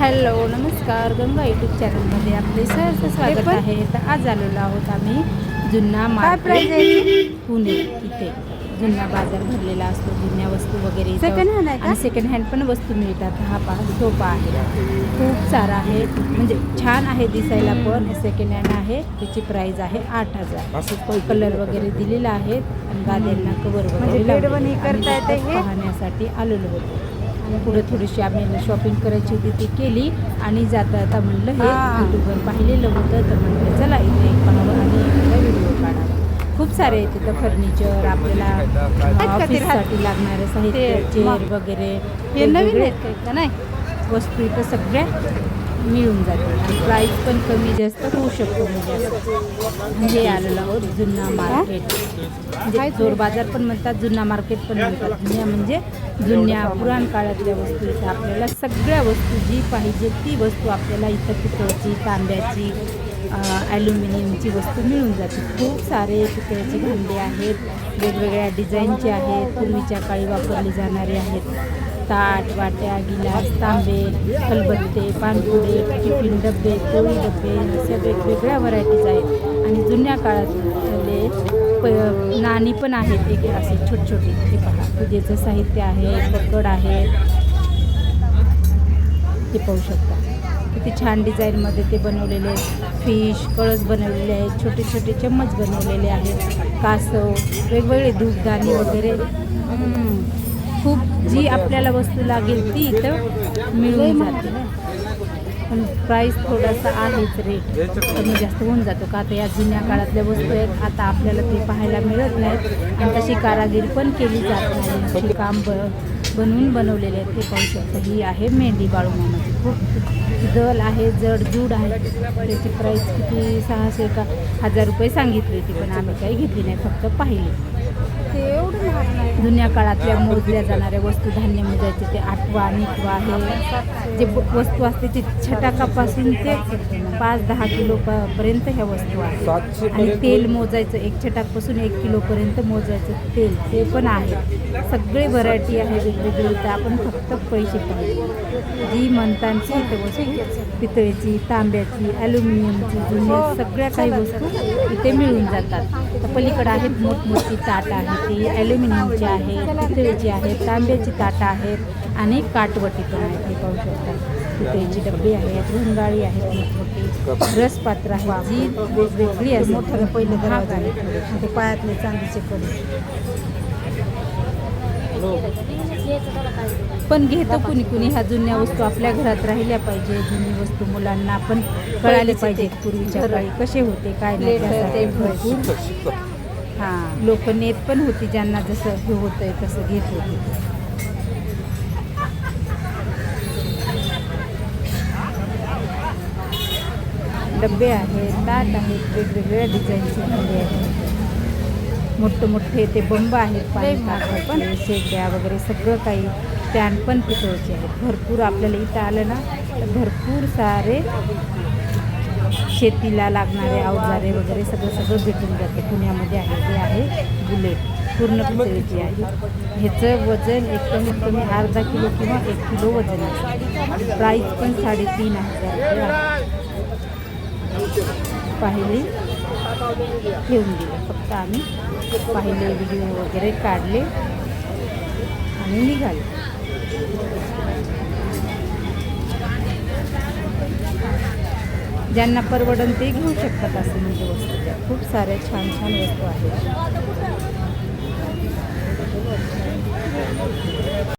Hello नमस्कार. Ganga YouTube चॅनलमध्ये आपले सहर्ष स्वागत आहे. तर आज आलेलो आहोत आम्ही जुन्ना मार्केट पुणे इथे. जुन्ना बाजार भरलेला असतो जुन्या वस्तू वगैरे. Second hand आहे सेकंड हँड पण वस्तू मिळतात. हा पहा सोफा आहे. खूप सारा आहे. म्हणजे छान आहे दिसायला पण. सेकंड हँड आहे. त्याची प्राइस आहे आठ हजार. कलर वगैरे दिलेला आहे. आणि गाद्यांना कवर म्हणजे वगैरे लावलेले. करता येते हे? पाहण्यासाठी आलेलो होतो. आणि पुढे थोडीशी आम्ही शॉपिंग करायची होती ती केली आणि जाता जाता म्हणलं हे. युट्यूबवर पाहिलेलं होतं तर म्हटलं चला इथे एक पाहावं आणि इथला व्हिडिओ काढावा. खूप सारे आहे तिथं फर्निचर आपल्याला ऑफिससाठी लागणारं साहित्य ते चेअर वगैरे हे नवीन आहेत का नाही. वस्तू इथं सगळ्या मिळून आणि प्राईस पण कमी जास्त होऊ शकतो म्हणजे. हे आलेलं आहोत जुन्ना मार्केट म्हणजे चोर बाजार पण म्हणतात जुन्ना मार्केट पण म्हणतात. जुन्या म्हणजे जुन्या पुराण काळातल्या वस्तू इथं आपल्याला सगळ्या वस्तू जी पाहिजे ती वस्तू आपल्याला इथं पितळची तांब्याची ॲल्युमिनियमची वस्तू मिळून जाते. खूप सारे पितळेचे भांडे आहेत. वेगवेगळ्या डिझाईनचे आहेत. पूर्वीच्या काळी वापरले जाणारे आहेत. ताट वाट्या गिलास तांबे खलबत्ते पानपुडे टिफिन डबे पोळी डबे अशा वेगवेगळ्या व्हरायटीज आहेत. आणि जुन्या काळातले प नाणी पण आहेत एक असे छोटे छोटे ते पहा पूजेचं साहित्य आहे पकड आहे. ते पाहू शकता. किती छान डिझाईनमध्ये ते बनवलेले फिश कळस बनवलेले आहेत छोटे छोटे चम्मच बनवलेले आहेत. कासव वेगवेगळे धूपदाणी वगैरे. खूप जी आपल्याला वस्तू लागेल ती इथं मिळून जाते. पण प्राईस थोडासा आहेच रेट कमी जास्त होऊन जातो का? आता या जुन्या काळातल्या वस्तू आहेत आता आपल्याला ते पाहायला मिळत नाहीत. आणि तशी कारागिरी पण केली जात नाही. काम ब बनवून बनवलेले आहेत ते पाहू शकता. ही आहे मेंढी बाळूमामाची. खूप दल आहे जड जूड आहे. त्याची प्राईस किती? सहाशे का? हजार रुपये सांगितली होती पण आम्ही काही घेतली नाही फक्त पाहिली. ते एवढं महाग नाही. जुन्या काळातल्या मोजल्या जाणाऱ्या वस्तू धान्य मोजायचे ते आठवा निकवा हे जे वस्तू असते ते छटाकापासून ते पाच दहा किलो प- पर्यंत ह्या वस्तू आहेत. आणि तेल मोजायचं एक छटाकपासून एक किलोपर्यंत मोजायचं तेल ते पण आहे. सगळे व्हरायटी आहे वेगवेगळी तर आपण फक्त पैसे पाहिजे जी म्हणतांची इथे वस्तू पितळेची तांब्याची ॲल्युमिनियमची जुनी सगळ्या काही वस्तू इथे मिळून जातात. तर पलीकडे आहेत मोठमोठी ताट आहे ती ॲल्युमिनियमची आहेत पितळेची आहेत तांब्याची ताटं आहेत आणि काटवटी पण आहेत हे पाहू शकता. पितळेची डबी आहेत रुंगाळी आहेत मोठमोठी रसपात्र आहे जी वेगळी आहे मोठं पहिलं महाग आहे. ते पायातले चांदीचे कडे पण घेतो कुणी कुणी ह्या जुन्या वस्तू आपल्या घरात राहिल्या पाहिजे जुनी वस्तू मुलांना पण कळाले पाहिजेत पूर्वीच्या काळी कसे होते काय नाही भरपूर हां लोक नेत पण होती ज्यांना जसं हे होतंय तसं घेत होते. डबे आहेत ताट आहेत वेगवेगळ्या डिझाईनचे डबे आहेत. मोठे मोठे ते बंब आहेत पाणी पण. शेगड्या वगैरे सगळं काही स्टँड पण पितळचे आहेत. भरपूर आपल्याला इथं आलं ना तर भरपूर सारे शेतीला लागणारे अवजारे वगैरे सगळं सगळं भेटून जातं. पुण्यामध्ये आहे हे आहे बुलेट. पूर्ण पितळेची आहे. ह्याचं वजन एक कमीत कमी अर्धा किलो किंवा एक किलो वजन आहे. प्राईस पण साडेतीन हजार पाहिली? घेऊन दिलं फक्त आम्ही पाहिले व्हिडिओ वगैरे काढले आणि निघाले. ज्यांना परवडन ते घेऊ शकतात असं म्हणजे वस्तू त्या खूप साऱ्या छान छान वस्तू आहेत.